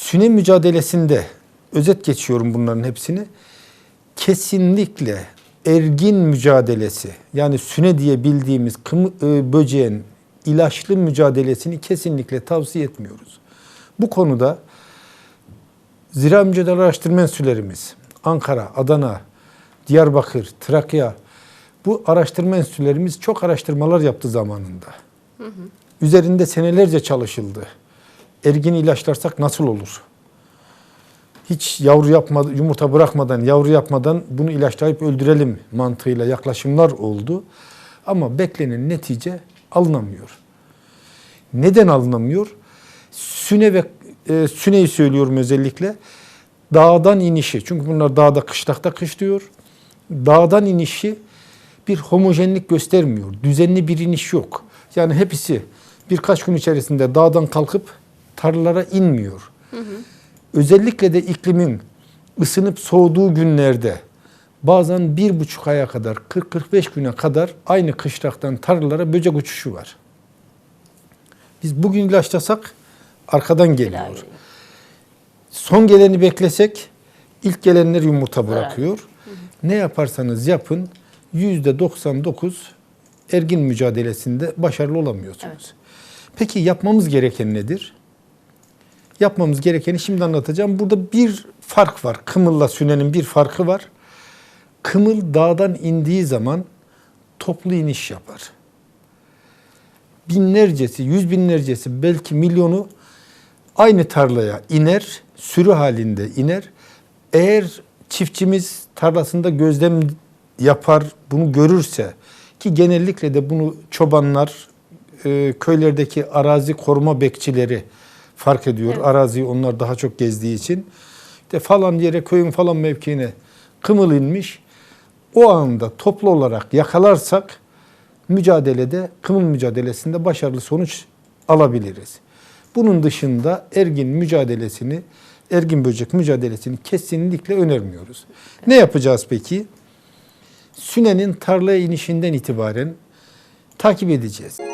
Süne mücadelesinde özet geçiyorum bunların hepsini. Kesinlikle ergin mücadelesi yani süne diye bildiğimiz kımı, e, böceğin ilaçlı mücadelesini kesinlikle tavsiye etmiyoruz. Bu konuda Zira Mücadele Araştırma Enstitülerimiz Ankara, Adana, Diyarbakır, Trakya bu araştırma enstitülerimiz çok araştırmalar yaptı zamanında. Üzerinde senelerce çalışıldı. Ergin ilaçlarsak nasıl olur? Hiç yavru yapmadan, yumurta bırakmadan, yavru yapmadan bunu ilaçlayıp öldürelim mantığıyla yaklaşımlar oldu. Ama beklenen netice alınamıyor. Neden alınamıyor? Süne ve e, süneyi söylüyorum özellikle. Dağdan inişi. Çünkü bunlar dağda kışlakta kışlıyor. Dağdan inişi bir homojenlik göstermiyor. Düzenli bir iniş yok. Yani hepsi birkaç gün içerisinde dağdan kalkıp tarlalara inmiyor. Özellikle de iklimin ısınıp soğuduğu günlerde bazen bir buçuk aya kadar 40-45 güne kadar aynı kışlaktan tarlalara böcek uçuşu var. Biz bugün ilaçlasak arkadan geliyor. Son geleni beklesek ilk gelenler yumurta bırakıyor. Ne yaparsanız yapın yüzde 99 ergin mücadelesinde başarılı olamıyorsunuz. Peki yapmamız gereken nedir? Yapmamız gerekeni şimdi anlatacağım. Burada bir fark var. Kımılla sünenin bir farkı var. Kımıl dağdan indiği zaman toplu iniş yapar. Binlercesi, yüz binlercesi, belki milyonu aynı tarlaya iner, sürü halinde iner. Eğer çiftçimiz tarlasında gözlem yapar, bunu görürse ki genellikle de bunu çobanlar, e, köylerdeki arazi koruma bekçileri fark ediyor. Evet. Araziyi onlar daha çok gezdiği için. İşte falan yere köyün falan mevkiine kımıl inmiş. O anda toplu olarak yakalarsak mücadelede, kımıl mücadelesinde başarılı sonuç alabiliriz. Bunun dışında ergin mücadelesini, ergin böcek mücadelesini kesinlikle önermiyoruz. Ne yapacağız peki? Sünenin tarlaya inişinden itibaren takip edeceğiz.